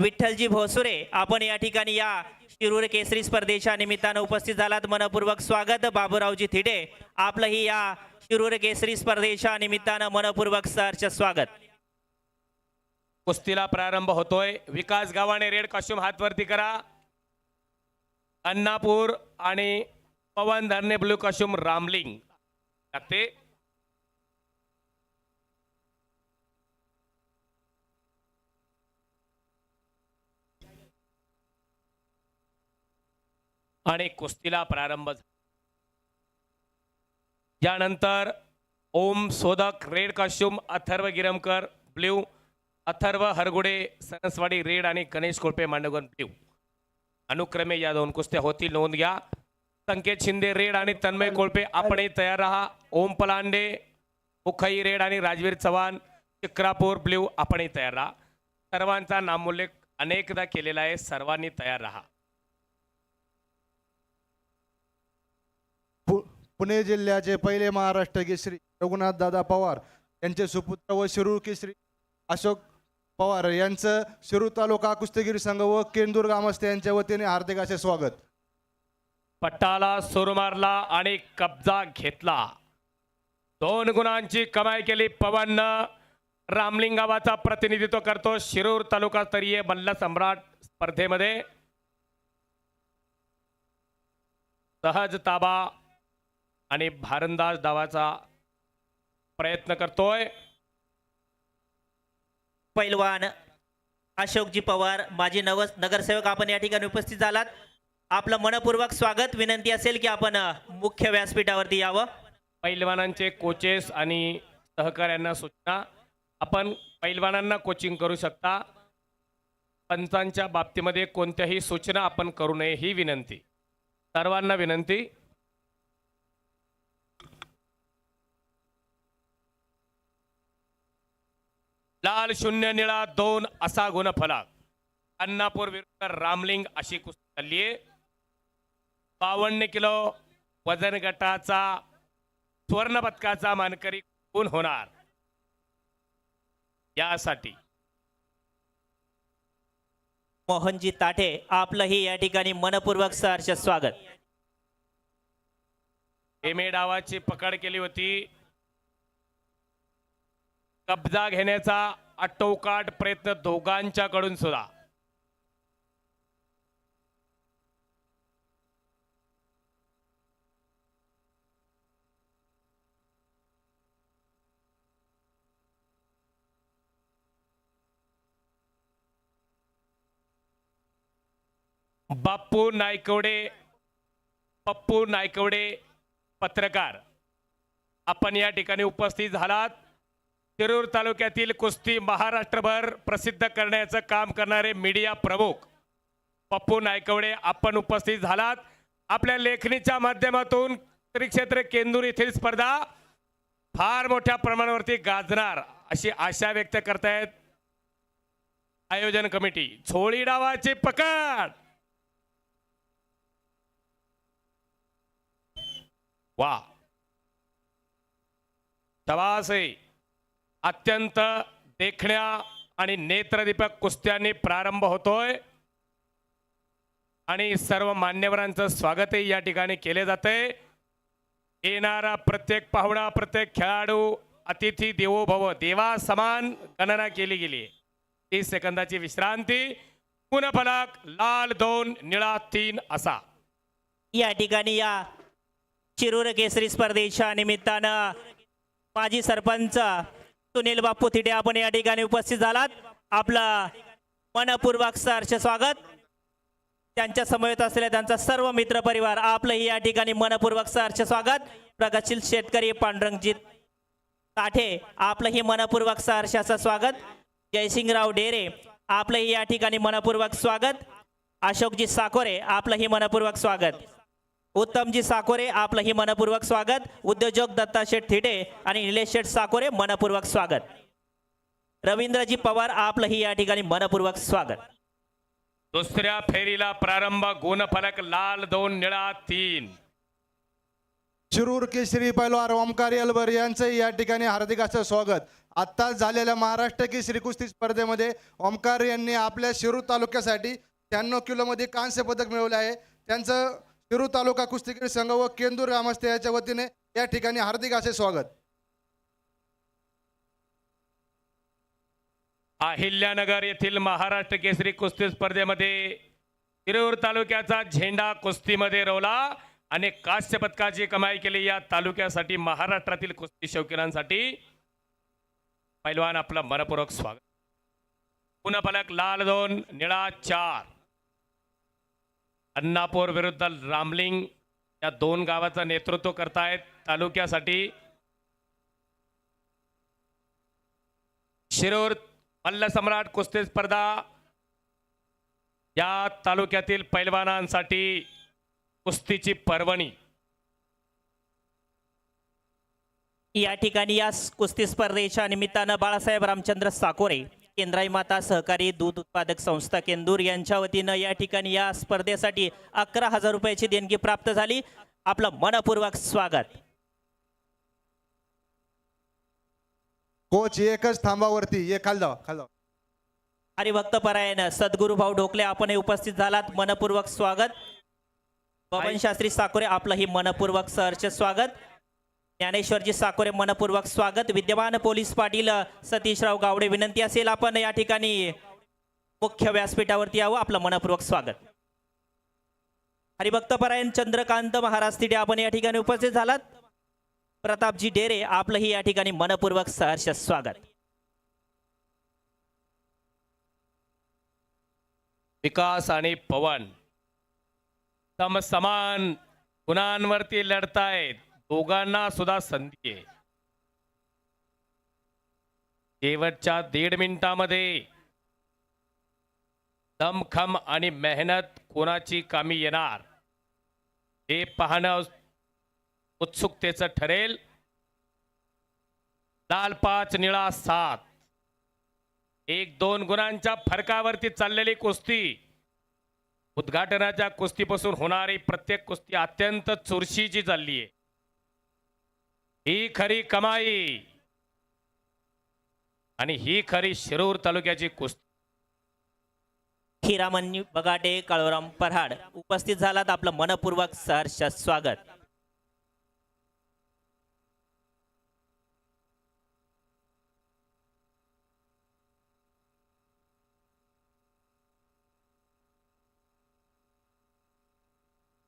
विठ्ठलजी भोसुरे आपण या ठिकाणी या शिरूर केसरी स्पर्धेच्या निमित्तानं उपस्थित झालात. मनपूर्वक स्वागत बाबूरावजी थिटे आपलंही या शिरूर केसरी स्पर्धेच्या निमित्तानं मनपूर्वक सरचं स्वागत. कुस्तीला प्रारंभ होतोय. विकास गावाने रेड कॉस्ट्युम हातवरती करा. अन्नापूर आणि पवन धरणे ब्लू कॉस्ट्युम रामलिंग. लागते आणि कुस्तीला प्रारंभ झाला. यानंतर Om Sodak red costume Atharva Girmakar blue Atharva Hargude Saraswadi red आणि गणेश कोळपे मांडवगण ब्ल्यू. अनुक्रमे या दोन कुस्त्या होतील नोंद घ्या. संकेत शिंदे रेड आणि तन्मय कोळपे आपणही तयार राहा. ओम पलांडे मुखई रेड आणि राजवीर चव्हाण चिक्रापूर ब्ल्यू आपणही तयार राहा. सर्वांचा नामोल्लेख अनेकदा केलेला आहे सर्वांनी तयार राहा. पुणे जिल्ह्याचे पहिले महाराष्ट्र केसरी रघुनाथ दादा पवार यांचे सुपुत्र व शिरूर केसरी अशोक पवार यांचं शिरूर तालुका कुस्तीगिरी संघ व केंदूर ग्रामस्थ यांच्या वतीने हार्दिक असे स्वागत. पट्टाला सूर मारला आणि कब्जा घेतला. दोन गुणांची कमाई केली पवन. रामलिंगावाचा प्रतिनिधित्व करतो शिरूर तालुका स्तरीय मल्ल सम्राट स्पर्धेमध्ये. सहज ताबा आणि भारंदाज डावाचा प्रयत्न करतोय. पैलवान अशोकजी पवार माजी नव नगरसेवक आपण या ठिकाणी उपस्थित झालात. आपलं मनपूर्वक स्वागत विनंती असेल की आपण मुख्य व्यासपीठावरती यावं. पैलवानांचे कोचेस आणि सहकाऱ्यांना सूचना. आपण पैलवानांना कोचिंग करू शकता. पंचांच्या बाबतीमध्ये कोणत्याही सूचना आपण करू नये ही विनंती. सर्वांना विनंती. लाल शून्य निळा दोन असा गुणफलक. अन्नापूर विरुद्ध रामलिंग अशी कुस्ती चालली आहे. बावन्न किलो वजन गटाचा सुवर्ण पदकाचा मानकरी कोण होणार? यासाठी. मोहनजी ताठे आपलंही या ठिकाणी मनपूर्वक सहर्ष स्वागत. एमे डावाची पकड केली होती. कब्जा घेण्याचा आटोकाट प्रयत्न दोघांच्याकडून सुद्धा. बाप्पू नायकवडे पप्पू नायकवडे पत्रकार आपण या ठिकाणी उपस्थित झालात. शिरूर तालुक्यातील कुस्ती महाराष्ट्रभर प्रसिद्ध करण्याचं काम करणारे मीडिया प्रमुख पप्पू नायकवडे आपण उपस्थित झालात. आपल्या लेखणीच्या माध्यमातून श्रीक्षेत्र केंदूर येथील स्पर्धा फार मोठ्या प्रमाणावरती गाजणार अशी आशा व्यक्त करतायत. आयोजन कमिटी झोळी डावाची पकड! वा! तवासे अत्यंत देखण्या आणि नेत्रदीपक कुस्त्यांनी प्रारंभ होतोय. आणि सर्व मान्यवरांचं स्वागतही या ठिकाणी केले जाते. येणारा प्रत्येक पाहुणा प्रत्येक खेळाडू अतिथी देवो भव देवा समान गणना केली गेली. तीस सेकंदाची विश्रांती. पुनफलक लाल दोन निळा तीन असा. या ठिकाणी या चिरूर केसरी स्पर्धेच्या निमित्तानं माजी सरपंच सुनील बाप्पू थिटे आपण या ठिकाणी उपस्थित झालात. आपलं मनपूर्वक सहर्ष स्वागत. त्यांच्या समवेत असलेल्या त्यांचा सर्व मित्र परिवार आपलंही या ठिकाणी मनपूर्वक सहर्ष स्वागत. प्रगतशील शेतकरी पांडुरंगजीत ताठे आपलंही मनपूर्वक सहर्षाचं स्वागत. जयसिंगराव डेरे आपलंही या ठिकाणी मनपूर्वक स्वागत. अशोकजी साकोरे आपलंही मनपूर्वक स्वागत. उत्तमजी साकोरे आपलंही मनपूर्वक स्वागत. उद्योजक दत्ता शेठ थिटे आणि निलेश शेठ साकोरे मनपूर्वक स्वागत. रवींद्रजी पवार आपलंही या ठिकाणी मनपूर्वक स्वागत. दुसऱ्या फेरीला प्रारंभ गुणफलक लाल दोन निळा तीन. शिरूर केसरी पैलवान ओमकार अलवर यांचंही या ठिकाणी हार्दिक असं स्वागत. आत्ताच झालेल्या महाराष्ट्र केसरी कुस्ती स्पर्धेमध्ये ओमकार यांनी आपल्या शिरूर तालुक्यासाठी शहाण्णव किलोमध्ये कांस्य पदक मिळवले आहे. त्यांचं शिरूर तालुका कुस्तीगीर संघ व केंदूर ग्रामस्थ याच्या वतीने या ठिकाणी हार्दिक असे स्वागत. अहिल्यानगर येथील महाराष्ट्र केसरी कुस्ती स्पर्धेमध्ये शिरूर तालुक्याचा झेंडा कुस्तीमध्ये रोवला. आणि कांस्य पदकाची कमाई केली या तालुक्यासाठी महाराष्ट्रातील कुस्ती शौकीनांसाठी. पैलवान आपलं मनपूर्वक स्वागत. पुन्हा फलक लाल दोन निळा चार. अन्नापूर विरुद्ध रामलिंग या दोन गावाचं नेतृत्व करतायत. तालुक्यासाठी शिरूर मल्लसम्राट कुस्ती स्पर्धा या तालुक्यातील पैलवानांसाठी कुस्तीची पर्वणी. या ठिकाणी या कुस्ती स्पर्धेच्या निमित्तानं बाळासाहेब रामचंद्र साकोरे केंद्राई माता सहकारी दूध उत्पादक संस्था केंदूर यांच्या वतीनं या ठिकाणी या स्पर्धेसाठी अकरा हजार रुपयाची देणगी प्राप्त झाली. आपलं मनपूर्वक स्वागत. कोच एकच थांबावरती. ये खाल जावा खाल जावा. हरिभक्त परायण सद्गुरू भाऊ ढोकले आपणही उपस्थित झालात. मनपूर्वक स्वागत. बबन शास्त्री साकोरे आपलंही मनपूर्वक सहर्ष स्वागत. ज्ञानेश्वरजी साकोरे मनपूर्वक स्वागत. विद्यमान पोलीस पाटील सतीशराव गावडे विनंती असेल आपण या ठिकाणी मुख्य व्यासपीठावरती यावं आपलं मनपूर्वक स्वागत. हरिभक्त परायण चंद्रकांत महाराज तिडे आपण या ठिकाणी उपस्थित झालात. प्रतापजी डेरे आपलंही या ठिकाणी मनपूर्वक सहर्ष स्वागत. विकास आणि पवन सम समान गुणांवरती लढतायत. दोघांना सुद्धा संधी आहे. शेवटच्या दीड मिनिटामध्ये दमखम आणि मेहनत कोणाची कामी येणार? हे पाहणं उत्सुकतेचं ठरेल. लाल पाच निळा सात. एक दोन गुणांच्या फरकावरती चाललेली कुस्ती. उद्घाटनाच्या कुस्तीपासून होणारी प्रत्येक कुस्ती अत्यंत चुरशीची चालली आहे. ही खरी कमाई. आणि ही खरी शिरूर तालुक्याची कुस्ती. हिरामन्यू बगाटे काळोराम पराड उपस्थित झालात आपलं मनपूर्वक सहर्ष स्वागत.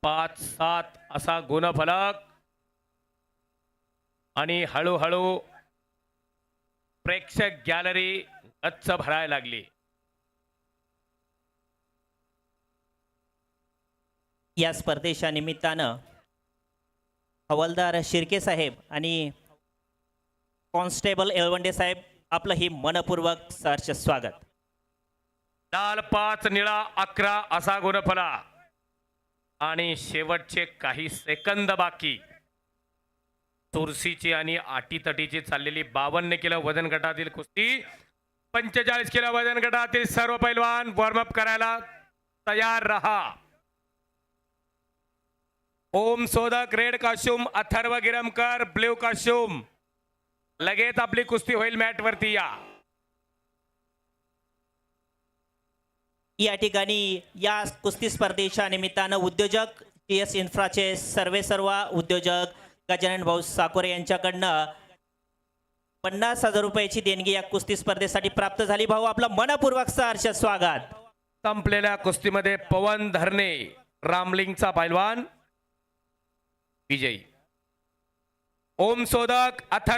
पाच सात असा गुणफलक. आणि हळूहळू प्रेक्षक गॅलरी गच्च भरायला लागली. या स्पर्धेच्या निमित्तानं हवालदार शिर्के साहेब आणि कॉन्स्टेबल एलवंडे साहेब आपलं ही मनपूर्वक सहर्ष स्वागत. लाल पाच निळा अकरा असा गुणफला. आणि शेवटचे काही सेकंद बाकी. चुरशीची आणि आटीतटीची चाललेली बावन्न किलो वजन गटातील कुस्ती पंचेचाळीस किलो वजन गटातील सर्व पैलवान वॉर्मअप करायला तयार रहा. Om Sodhak red costume Atharva Girmakar blue costume लगेच आपली कुस्ती होईल मॅट वरती या. या ठिकाणी या कुस्ती स्पर्धेच्या निमित्तानं उद्योजक जी एस इन्फ्राचे सर्वे सर्व उद्योजक गजानन भाऊ साकोरे यांच्याकडनं पन्नास हजार रुपयाची देणगी या कुस्ती स्पर्धेसाठी प्राप्त झाली. भाऊ आपला मनपूर्वक सहर्ष स्वागत. संपलेल्या कुस्तीमध्ये पवन धरणे रामलिंगचा पैलवान विजयी. ओम सोदक अथर्व